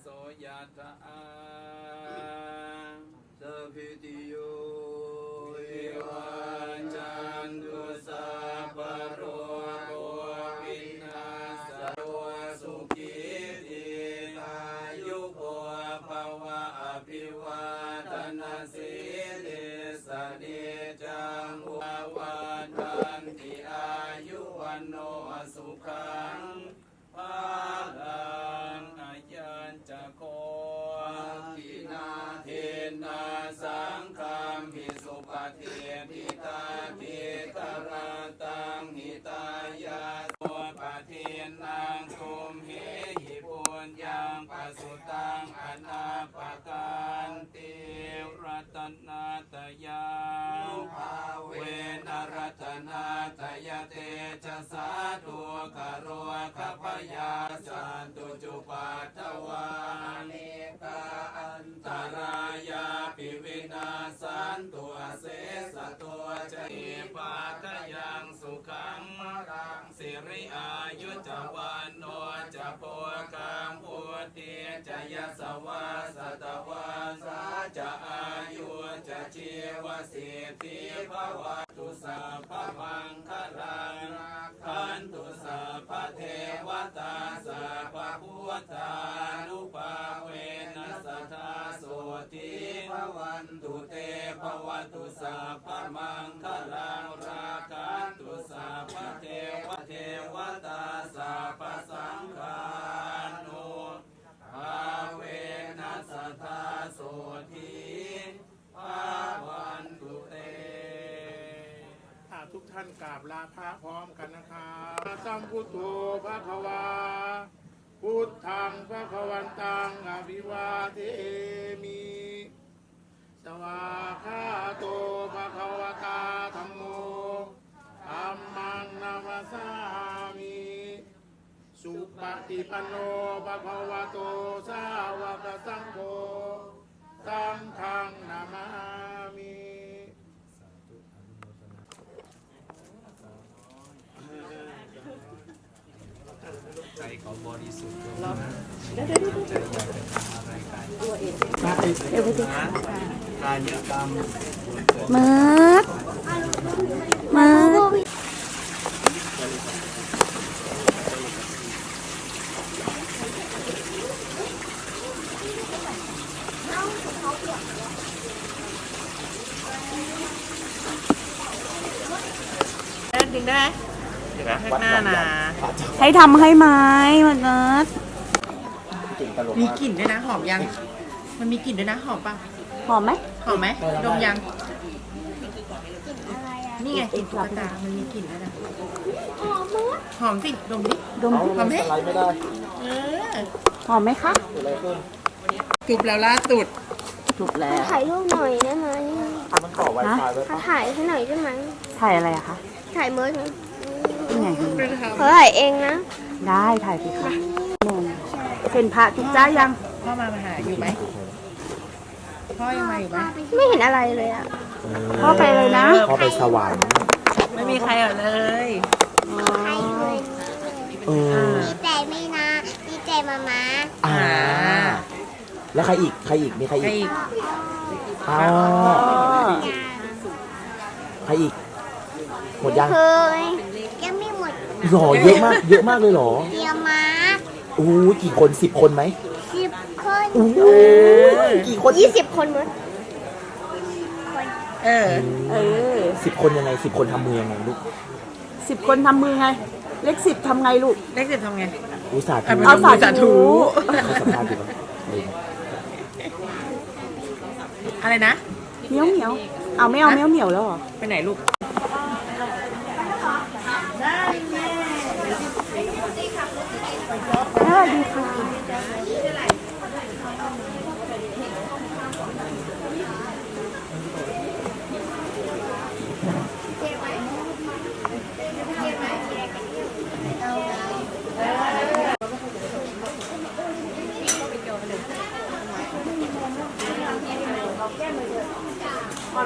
โสยถาสัพพิติ นาตยาภาเวนรัตนาตยเตจะสาธุคารวะขพยาสันตุจุปัตถวานิกาอันตรายาปิวินาสันตุเสสตัวจะเอปาทยังสุขังมรังสิริอายุจวันโนจะโพกังพุทธิจะยสวาสตวาสาจะอายุจะชี วสิทธิภวตุสัพพมังคลังขันตุสัพพเทวตาสัพพพุทธานุภาเวนัสทาโสติภวันตุเตภวตุสัพพมัง กราบลาพระพร้อมกันนะครับสัมพุทโธพระควา พุทธังพระควันตังอภิวาเทมิ สวาคาโตพระควตาธรรมโมธัมมังนามาสามิ สุปฏิปันโนภะควโตสาวกสังโฆสังฆังนามามิ ใจ เขาบริสุทธิ์ใจอยากจะทำอะไรกันกายกรรมมืดมืด ดึงได้ ไหมข้างหน้านะให้ทำให้ไหมมันนัดมีกลิ่นด้วยนะ หอมยัง มันมีกลิ่นด้วยนะ หอมป่ะ หอมไหมหอมไหมดมยัง นี่ไงกลิ่นตุ๊กตา มันมีกลิ่นด้วยนะ หอมสิดมดิ ดมหอมไหมเออหอมไหมคะจุบแล้วล่าสุด ถูกแล้ว ถ่ายรูปหน่อยได้ไหมฮะถ้าถ่ายให้หน่อยได้ไหมถ่ายอะไรอะคะ ถ่ายเมิร์ดนี่ ไงเขาถ่ายเองนะ ได้ถ่ายสิคะมงเป็นพระทุกจ้ายังพ่อมามาหาอยู่ไหมพ่อยังมาอยู่ไหมไม่เห็นอะไรเลยอะพ่อไปเลยนะพอไปสวรรค์ไม่มีใครเอาเลยใครเลยเออดีใจไม่นะดีใจมามาอ่า แล้วใครอีกใครอีกมีใครใครอีกอีกอ๋อใครอีกหมดยังเคยยังไม่ หมดหล่อเยอะมาก เยอะมากเลยเหรอเดียวมาโอ้โหกี่คนสิบคนไหมสิบคนโอ้โหกี่คนยี่สิบคนเมิร์ดเออ เออสิบคนยังไงสิบคนทำมือยังไงลูกสิบคนทำมือไง เลขสิบทำไงลูก เลขสิบทำไง อุตส่าห์เอาทีไปเอาสาสาธุธุเขาสัมภาษณ์อยู่ปะเอออะไรนะเหมียวเหมียวเอาไม่เอาเหมียวเหมียวแล้วเหรอ ไปไหนลูก เร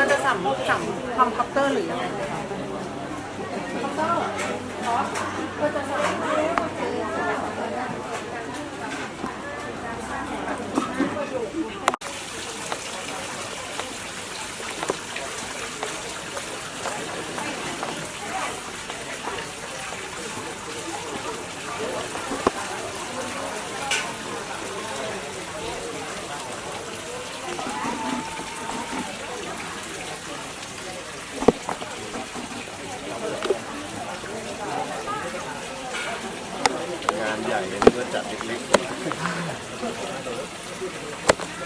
าจะสั่งสั่งคอมพิเตอร์หรือยังไง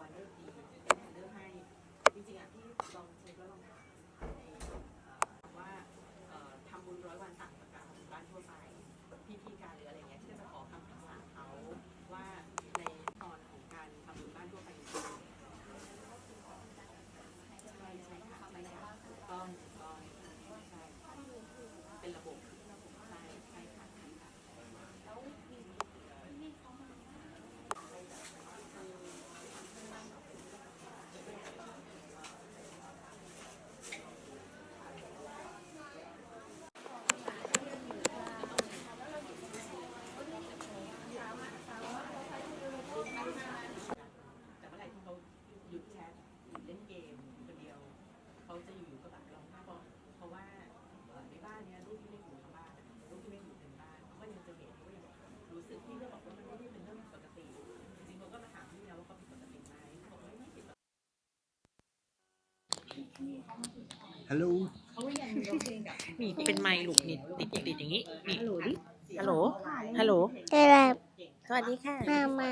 วันเลิกดีเลือกให้จริงๆอะที่ลองเช็คแล้วลองถามในเอ่อว่าเอ่อทำบุญร้อยวันต่างจากการทำบุญบ้านทั่วไปพิธีการหรืออะไรเงี้ยที่จะขอคำปรึกษาเขาว่าในตอนของการทำบุญบ้านทั่วไปจริงๆใช่ใช่ค่ะใช่ค่ะถูกต้องถูกต้องใช่เป็นระบบใช่ใช่ค่ะใช่ค่ะ แต่เมื่อไหร่ที่เขาหยุดแชทหยุดเล่นเกมคนเดียว เขาจะอยู่ๆก็แบบร้องไห้บอกเพราะว่าเอ่อในบ้านเนี้ยลูกที่ไม่อยู่ทั้งบ้านอะลูกที่ไม่อยู่เต็มบ้านเขาก็ยังจะเห็นเขายังรู้สึกที่จะบอกว่ามันไม่ได้เป็นเรื่องปกติ จริงๆเขาก็มาถามพี่แล้วว่าเขาผิดปกติไหมเขาบอกว่าไม่ผิดปกติ ฮัลโหลมีเป็นไมค์ลูกนี่ติดติดอย่างนี้นี่ฮัลโหลดิฮัลโหลฮัลโหลแต่แบบสวัสดีค่ะมามา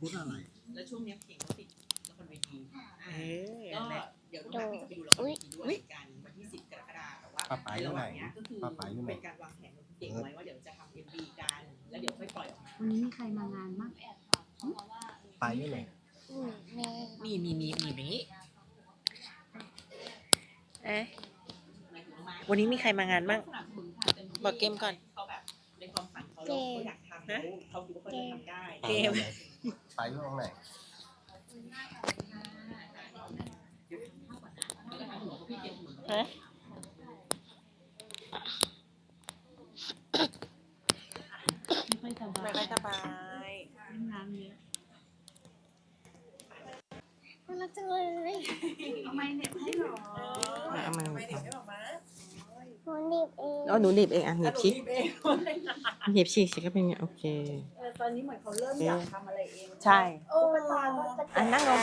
พูดอะไรแล้วช่วงเนี้ยเพลงเขาติดละครเวทีเออก็นั่นแหละเดี๋ยวเราจะไปดูละครเวทีด้วยกันวันที่10กรกฎาคมแต่ว่าป้าป๋าอยู่ไหนในระว่างเนี้ยก็คือป้าป๋าอยู่ไหนเป็นการวางแผนของเด็กไว้ว่าเดี๋ยวจะทำเอ็มบีกัน แล้วเดี๋ยวค่อยปล่อยออกมา วันนี้มีใครมางานมั้ง ไปนี่ไหน อืมแม่ มีมีมีมีอย่างนี้เอ๊ะ วันนี้มีใครมางานบ้างบอกเกมก่อน เขาแบบในความฝันเขาเราเขาอยากทำเขาเขาคิดว่าเขาจะทำได้เกมไปตรงไหนฮะไม่ค่อยสบายน่ารักจังเลยวันนี้เอามา หนูหนีบเองอ๋อหนูหนีบเองอะหนีบชิหนีบชิก็เป็นไงโอเค ตอนนี้เหมือนเขาเริ่มอยากทำอะไรเอง ใช่โอ้เป็นตาอะนั่งลง